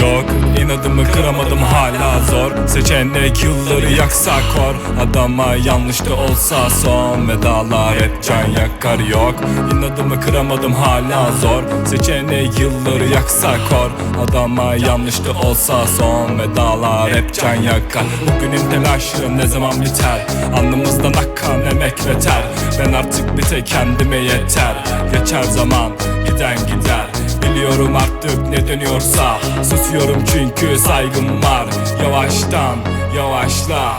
Yok inadımı kıramadım hala zor. Seçenek yılları yaksa kor. Adama yanlış da olsa son. Vedalar hep can yakar yok. İnadımı kıramadım hala zor. Seçenek yılları yaksa kor. Adama yanlış da olsa son. Vedalar hep can yakar. Bugünün telaşı ne zaman biter? Alnımızdan akan emek ve ter Ben artık bir tek kendime yeter. Geçer zaman giden gider Biliyorum artık ne dönüyorsa Susuyorum çünkü saygım var. Yavaştan yavaşla.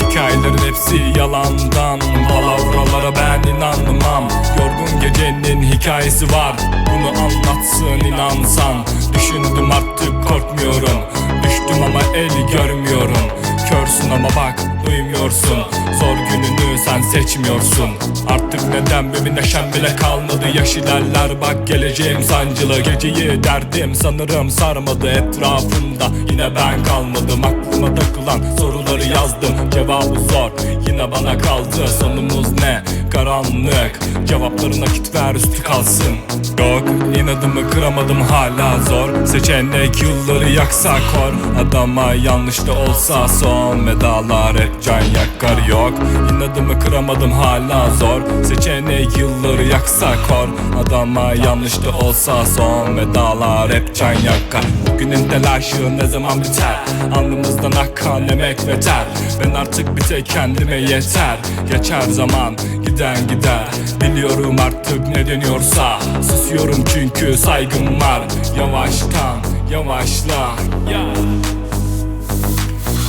Hikayelerin hepsi yalandan. Palavralara ben inanmam. Yorgun gecenin hikayesi var. Bunu anlatsın inansan. Düşündüm artık korkmuyorum. Düştüm ama el görmüyorum. Körsün ama bak duymuyorsun Zor gününü sen seçmiyorsun. Artık neden bir neşem bile kalmadı? Yaş ilerler bak geleceğim sancılı. Geceyi derdim sanırım sarmadı etrafımda. Yine ben kalmadım aklıma takılan soruları yazdım. Cevabı zor yine bana kaldı. Sonumuz ne? Karanlık. Cevapları nakit ver üstü kalsın. Yok inadımı kıramadım hala zor. Seçenek yılları yaksa kor. Adama yanlış da olsa son Vedalar hep can yakar yok. İnadımı kıramadım hala zor. Seçenek yılları yaksa kor. Adama yanlış da olsa son. Vedalar hep can yakar. Bugünün telaşı ne zaman biter? Alnımızdan akan emek ve ter Ben artık bir tek kendime yeter. Geçer zaman giden gider. Biliyorum artık ne deniyorsa. Susuyorum çünkü saygım var. Yavaştan yavaşla. Ya.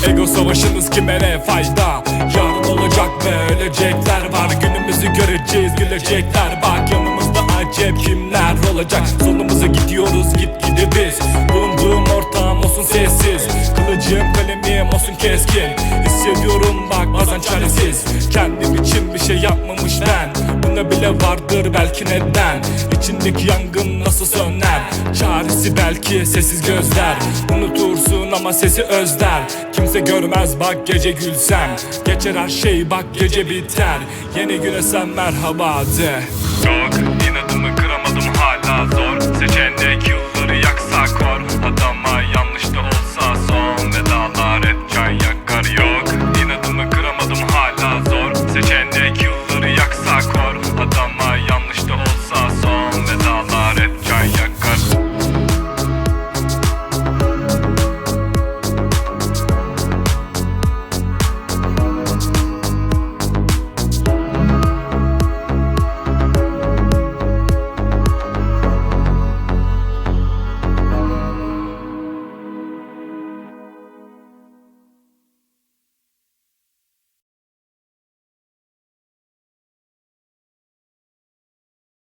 Ego savaşınız kime ne fayda? Yarın olacak ve ölecekler var. Günümüzü göreceğiz gülecekler Bak yanımızda acep kimler olacak? Sonumuza gidiyoruz git gidi biz. Bulunduğum ortam olsun sessiz. Kılıcım kalemim olsun keskin. Hissediyorum bak bazen çaresiz. Kendim için bir şey yapmamış ben Buna bile vardır belki neden? İçindeki yangın nasıl söner? Çaresi belki sessiz gözler. Unutursun ama sesi özler. Kimse görmez bak gece gülsem. Geçer her şey bak gece biter. Yeni güne sen merhaba de. Yok inadımı kıramadım hala zor. Seçenek yıl